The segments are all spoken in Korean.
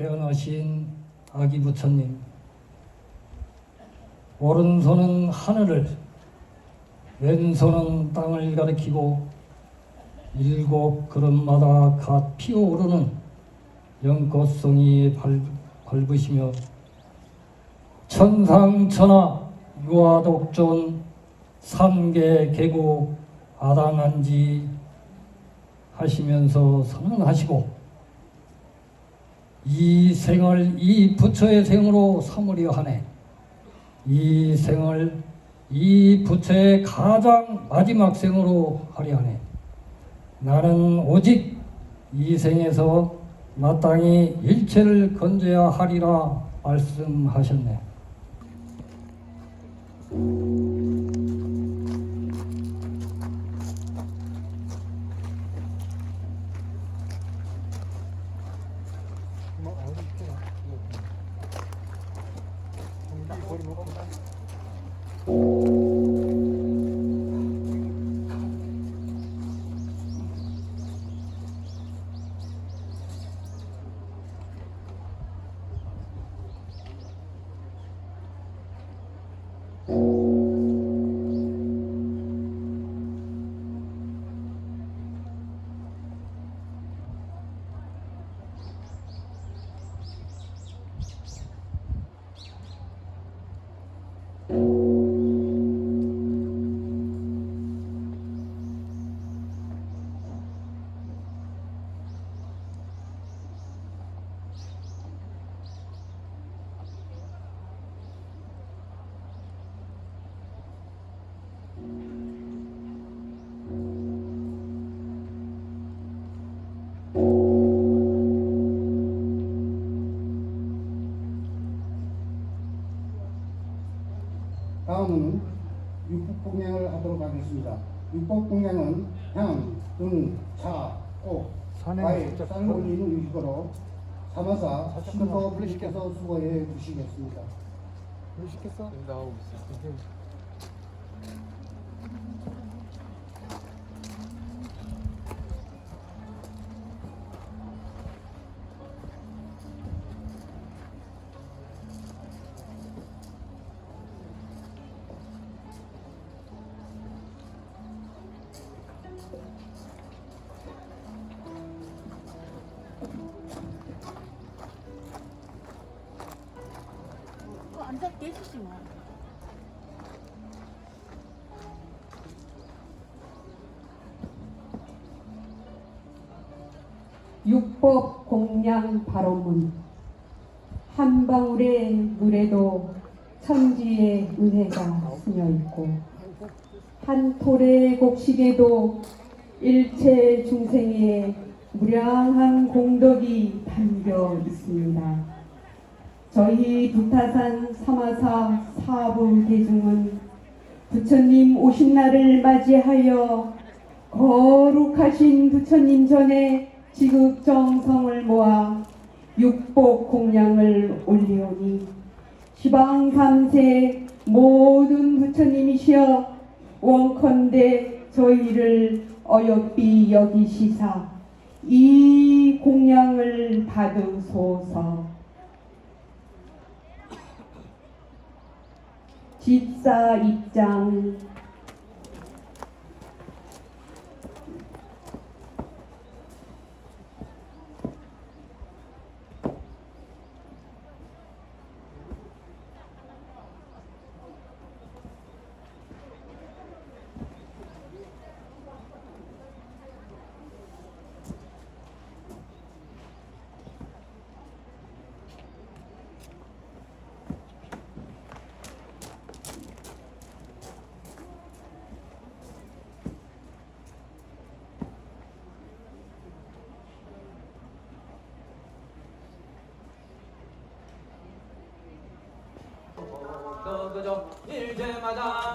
태어나신 아기 부처님 오른손은 하늘을 왼손은 땅을 가리키고 일곱 걸음마다 갓 피어오르는 연꽃송이 발, 밟으시며 천상천하 유아독존 삼계 계곡 아당한지 하시면서 선언하시고 이 생을 이 부처의 생으로 삼으려 하네. 이 생을 이 부처의 가장 마지막 생으로 하려 하네. 나는 오직 이 생에서 마땅히 일체를 건져야 하리라 말씀하셨네. 다음은 육법공양을 하도록 하겠습니다. 육법공양은 향, 등, 차, 꽃, 과일, 직접 쌀 올리는 의식으로 삼아사 살짝 신법님께서 수고해 주시겠습니다. 물 시켰어? 나오고 있어. 닿게 해주지 뭐. 육법 공양 발언문 한 방울의 물에도 천지의 은혜가 스며 있고 한 톨의 곡식에도 일체 중생의 무량한 공덕이 담겨 있습니다. 저희 두타산 사마사 사부 대중은 부처님 오신 날을 맞이하여 거룩하신 부처님 전에 지극정성을 모아 육복 공양을 올리오니 시방 삼세 모든 부처님이시여 원컨대 저희를 어여삐 여기시사 이 공양을 받으소서 집사 입장 또 그저 일제마당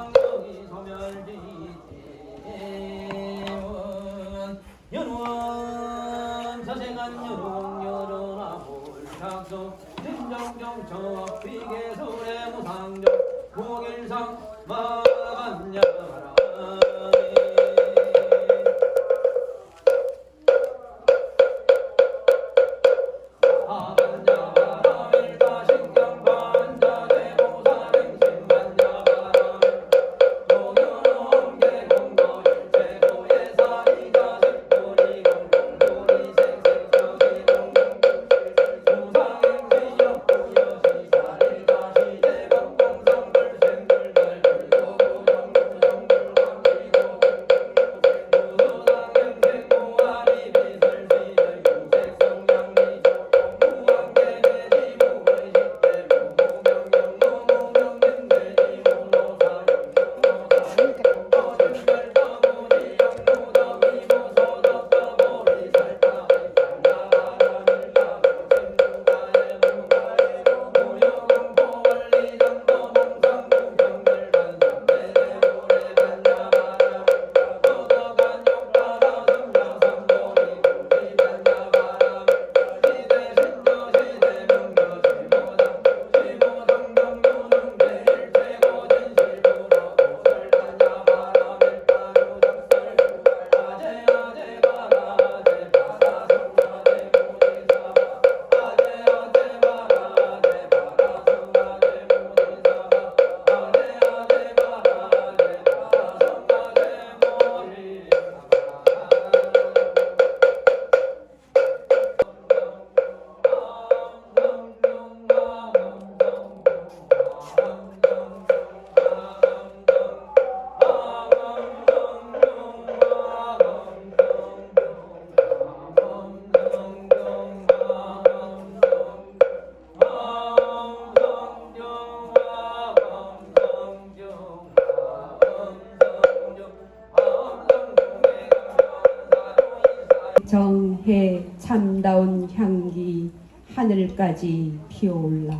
하늘까지 피어올라.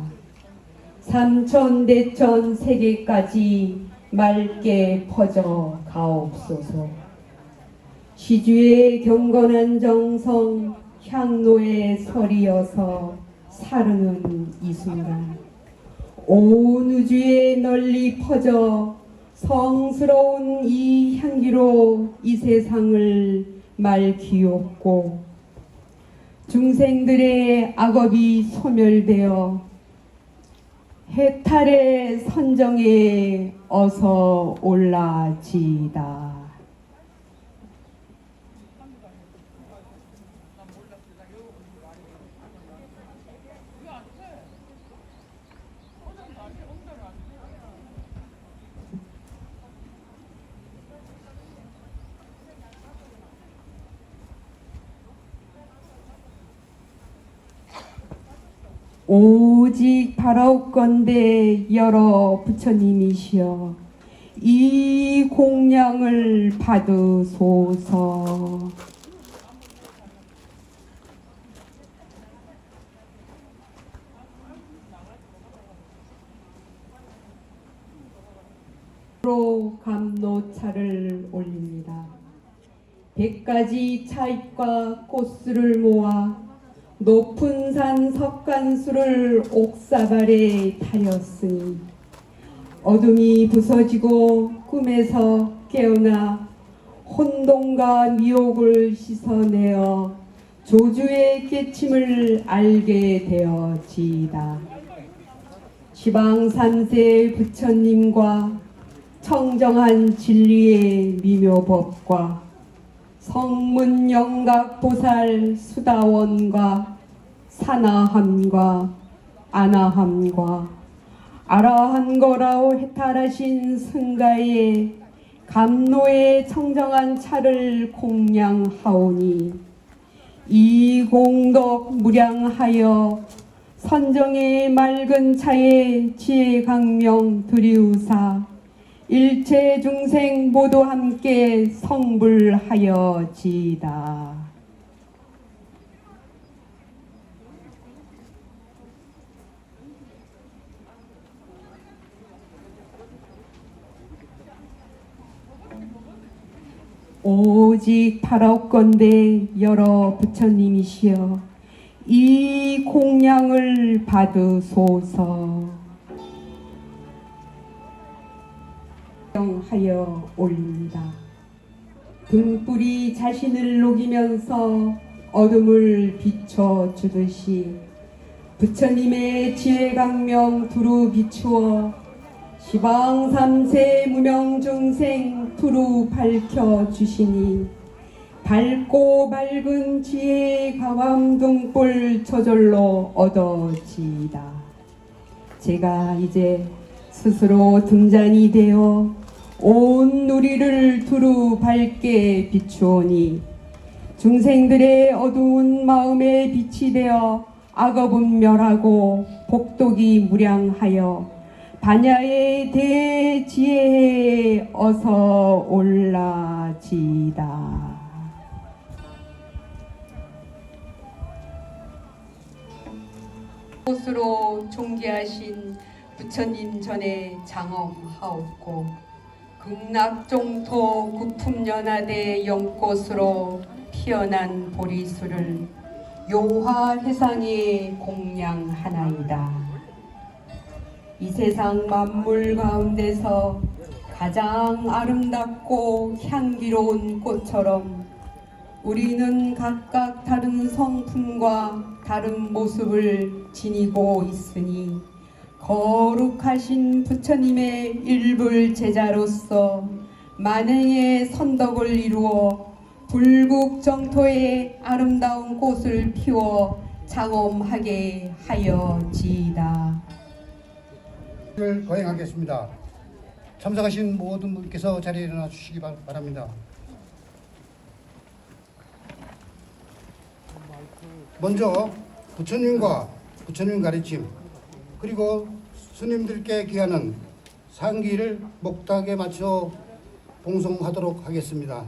삼천 대천 세계까지 맑게 퍼져 가옵소서. 시주의 경건한 정성 향로에 서리어서 사르는 이 순간 온 우주에 널리 퍼져 성스러운 이 향기로 이 세상을 맑히옵고 중생들의 악업이 소멸되어 해탈의 선정에 어서 올라지이다. 오직 바라옵건대 여러 부처님이시여 이 공양을 받으소서 로 감노차를 올립니다. 백가지 차잎과 꽃술을 모아 높은 산 석간수를 옥사발에 타였으니 어둠이 부서지고 꿈에서 깨어나 혼돈과 미혹을 씻어내어 조주의 깨침을 알게 되어지이다. 지방 삼세 부처님과 청정한 진리의 미묘법과 성문 영각 보살 수다원과 사나함과 아나함과 아라한거라오 해탈하신 승가의 감노의 청정한 차를 공양하오니 이 공덕 무량하여 선정의 맑은 차에 지혜 강명 드리우사 일체 중생 모두 함께 성불하여지이다. 오직 바라옵건대 여러 부처님이시여 이 공양을 받으소서. 하여 올립니다. 등불이 자신을 녹이면서 어둠을 비춰 주듯이 부처님의 지혜 강명 두루 비추어 시방 삼세 무명 중생 두루 밝혀 주시니 밝고 맑은 지혜의 강함 등불 저절로 얻어지이다. 제가 이제 스스로 등잔이 되어 온 누리를 두루 밝게 비추오니 중생들의 어두운 마음에 빛이 되어 악업은 멸하고 복독이 무량하여 반야의 대지혜에 어서 올라지다. 곳으로 존귀하신 부처님 전에 장엄하옵고 극락종토 구품연화대 연꽃으로 피어난 보리수를 용화회상에 공양하나이다. 이 세상 만물 가운데서 가장 아름답고 향기로운 꽃처럼 우리는 각각 다른 성품과 다른 모습을 지니고 있으니 거룩하신 부처님의 일불 제자로서 만행의 선덕을 이루어 불국 정토에 아름다운 꽃을 피워 장엄하게 하여지이다. 를 거행하겠습니다. 참석하신 모든 분께서 자리에 일어나 주시기 바- 바랍니다. 먼저 부처님과 부처님 가르침 그리고 스님들께 기하는 상기를 목탁에 맞춰 봉송하도록 하겠습니다.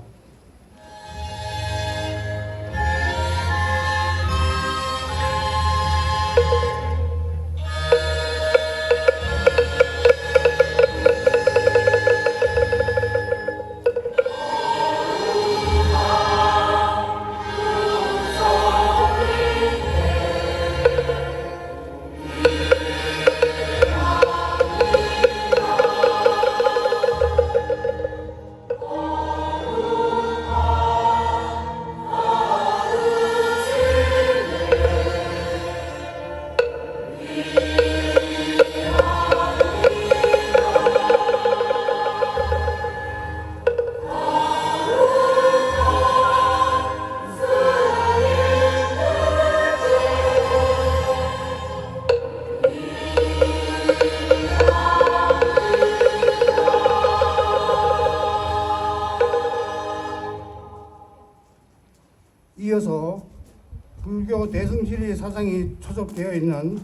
불교 대승지리 사상이 초접되어 있는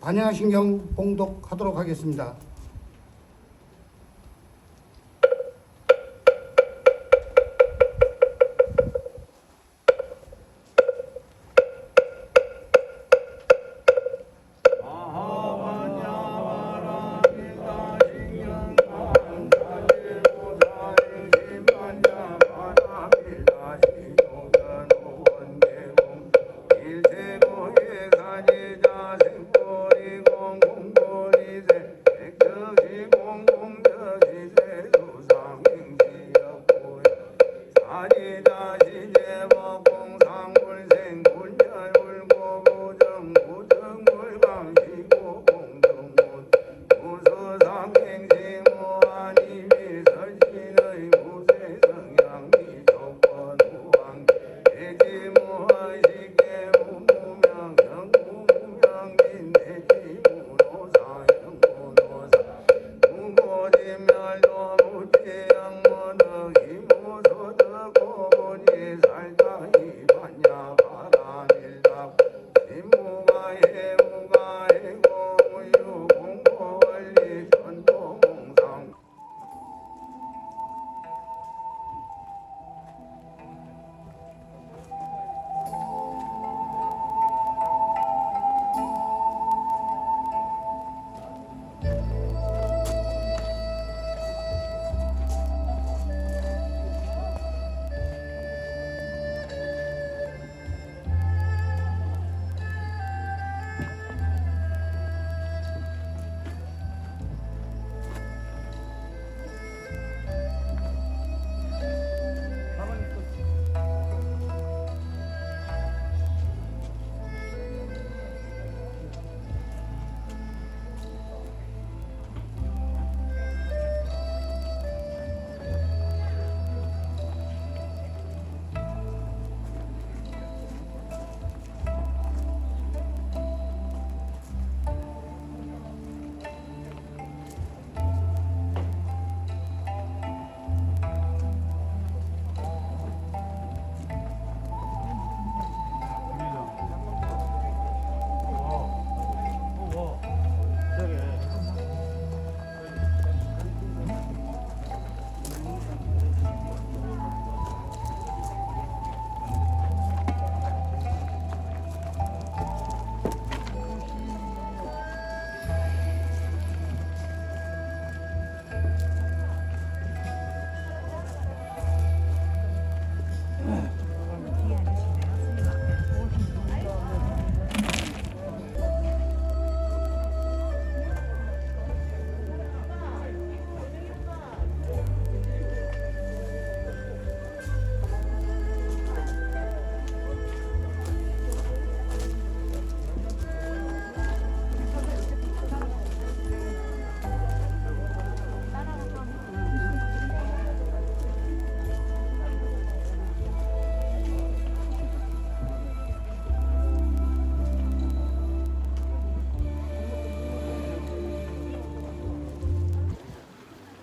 반야신경 봉독하도록 하겠습니다.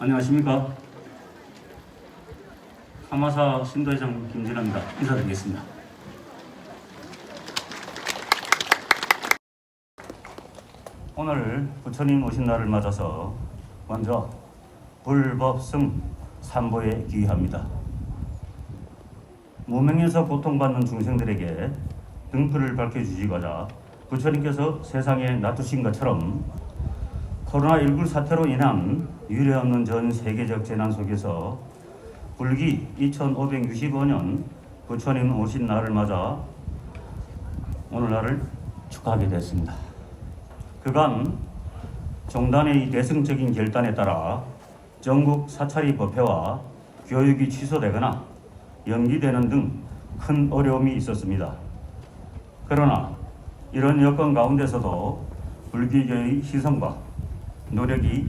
안녕하십니까. 하마사 신도회장 김진아입니다. 인사드리겠습니다. 오늘 부처님 오신 날을 맞아서 먼저 불법승 삼보에 기합니다. 무명에서 고통받는 중생들에게 등불을 밝혀주시고자 부처님께서 세상에 놔두신 것처럼 코로나19 사태로 인한 유례없는 전 세계적 재난 속에서 불기 2565년 부처님 오신 날을 맞아 오늘날을 축하하게 됐습니다. 그간 종단의 이 대승적인 결단에 따라 전국 사찰이 법회와 교육이 취소되거나 연기되는 등 큰 어려움이 있었습니다. 그러나 이런 여건 가운데서도 불기교의 희생과 노력이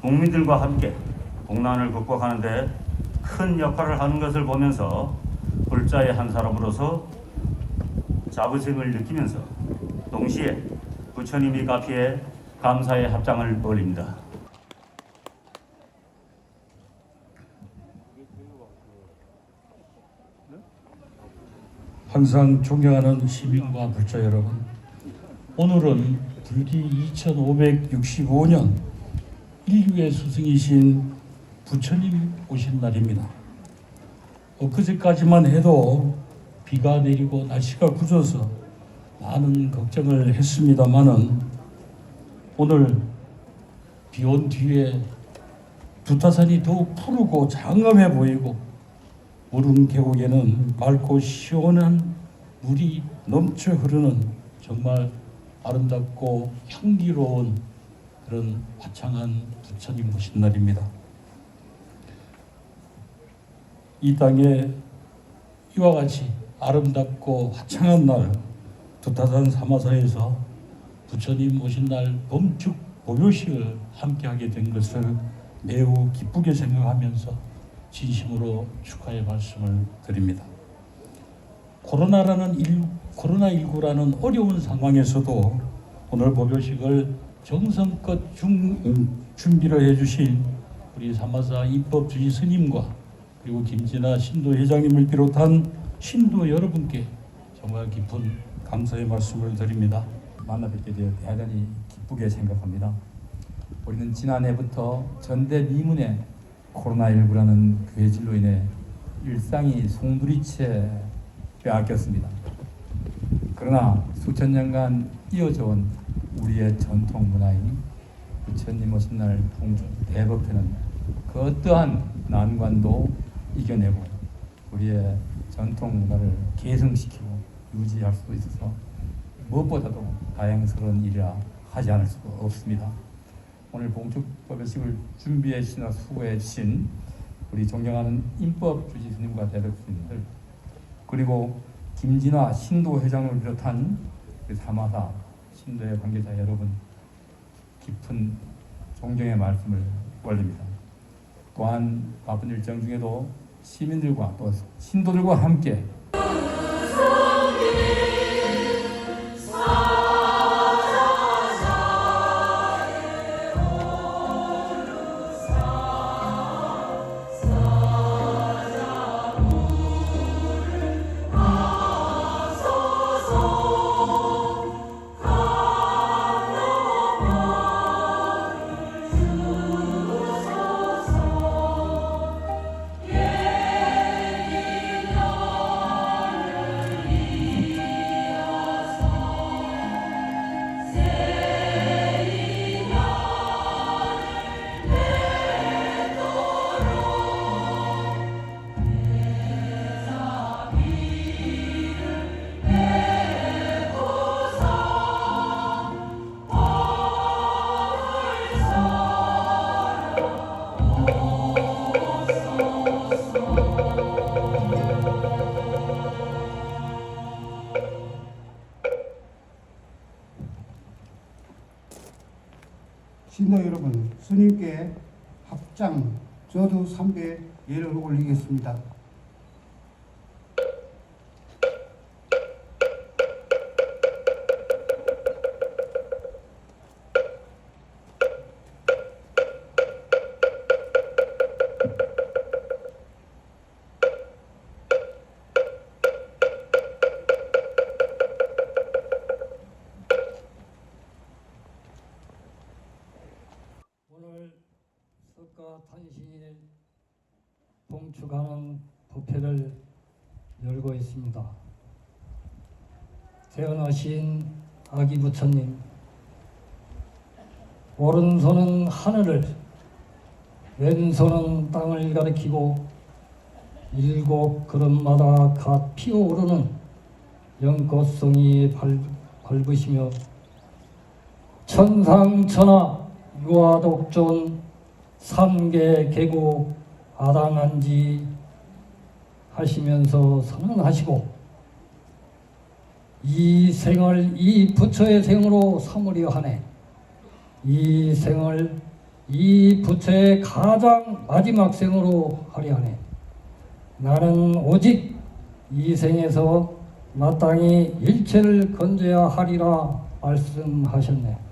국민들과 함께 공난을 극복하는 데 큰 역할을 하는 것을 보면서 불자의 한 사람으로서 자부심을 느끼면서 동시에 부처님이 가피에 감사의 합장을 올립니다. 항상 존경하는 시민과 불자 여러분, 오늘은 불기 2565년 인류의 스승이신 부처님 오신 날입니다. 엊그제까지만 해도 비가 내리고 날씨가 굳어서 많은 걱정을 했습니다마는 오늘 비 온 뒤에 두타산이 더욱 푸르고 장엄해 보이고 무릉 계곡에는 맑고 시원한 물이 넘쳐 흐르는 정말 아름답고 향기로운 그런 화창한 부처님 오신 날입니다. 이 땅에 이와 같이 아름답고 화창한 날 두타산 사마사에서 부처님 오신 날 범축 보묘식을 함께하게 된 것을 매우 기쁘게 생각하면서 진심으로 축하의 말씀을 드립니다. 코로나라는 일, 코로나19라는 어려운 상황에서도 오늘 보묘식을 정성껏 중, 음, 준비를 해주신 우리 사마사 입법주의 스님과 그리고 김진아 신도 회장님을 비롯한 신도 여러분께 정말 깊은 감사의 말씀을 드립니다. 만나 뵙게 되어 대단히 기쁘게 생각합니다. 우리는 지난해부터 전대미문의 코로나19라는 괴질로 인해 일상이 송두리째 빼앗겼습니다. 그러나 수천 년간 이어져 온 우리의 전통 문화인 부처님 오신 날 풍중 대법회는 그 어떠한 난관도 이겨내고 우리의 전통 문화를 계승시키고 유지할 수 있어서 무엇보다도 다행스러운 일이라 하지 않을 수가 없습니다. 오늘 봉축법의식을 준비해 주시나 수고해 주신 우리 존경하는 인법 주지 스님과 대덕 스님들 그리고 김진화 신도 회장을 비롯한 사마사 신도의 관계자 여러분 깊은 존경의 말씀을 올립니다. 또한 바쁜 일정 중에도 시민들과 또 신도들과 함께 3배 예를 올리겠습니다. 태어나신 아기 부처님, 오른손은 하늘을, 왼손은 땅을 가리키고 일곱 걸음마다 갓 피어오르는 연꽃송이에 발, 밟으시며 천상천하 유아독존 삼계 계곡 아당한지 하시면서 선언하시고 이 생을 이 부처의 생으로 삼으려 하네. 이 생을 이 부처의 가장 마지막 생으로 하려 하네. 나는 오직 이 생에서 마땅히 일체를 건져야 하리라 말씀하셨네